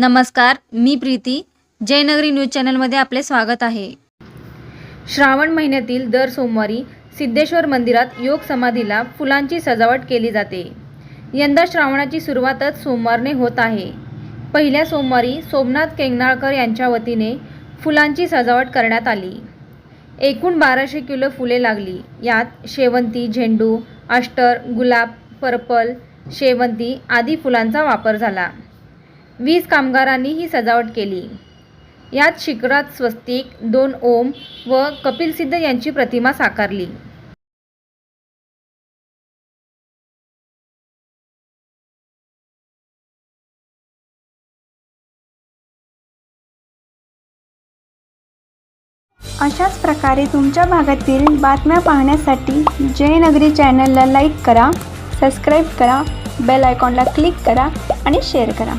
नमस्कार मी प्रीती. जयनगरी न्यूज चॅनलमध्ये आपले स्वागत आहे. श्रावण महिन्यातील दर सोमवारी सिद्धेश्वर मंदिरात योग समाधीला फुलांची सजावट केली जाते. यंदा श्रावणाची सुरुवातच सोमवारने होत आहे. पहिल्या सोमवारी सोमनाथ केंगनाळकर यांच्या वतीने फुलांची सजावट करण्यात आली. एकूण बाराशे किलो फुले लागली. यात शेवंती झेंडू अष्टर गुलाब पर्पल शेवंती आदी फुलांचा वापर झाला. वीस कामगारांनी ही सजावट केली. यात शिखरात स्वस्तिक दोन ओम व कपिल सिद्ध यांची प्रतिमा साकारली. अशाच प्रकारे तुमच्या भागातील बातम्या पाहण्यासाठी जयनगरी चॅनलला लाईक करा सबस्क्राईब करा बेल आयकॉनला क्लिक करा आणि शेअर करा.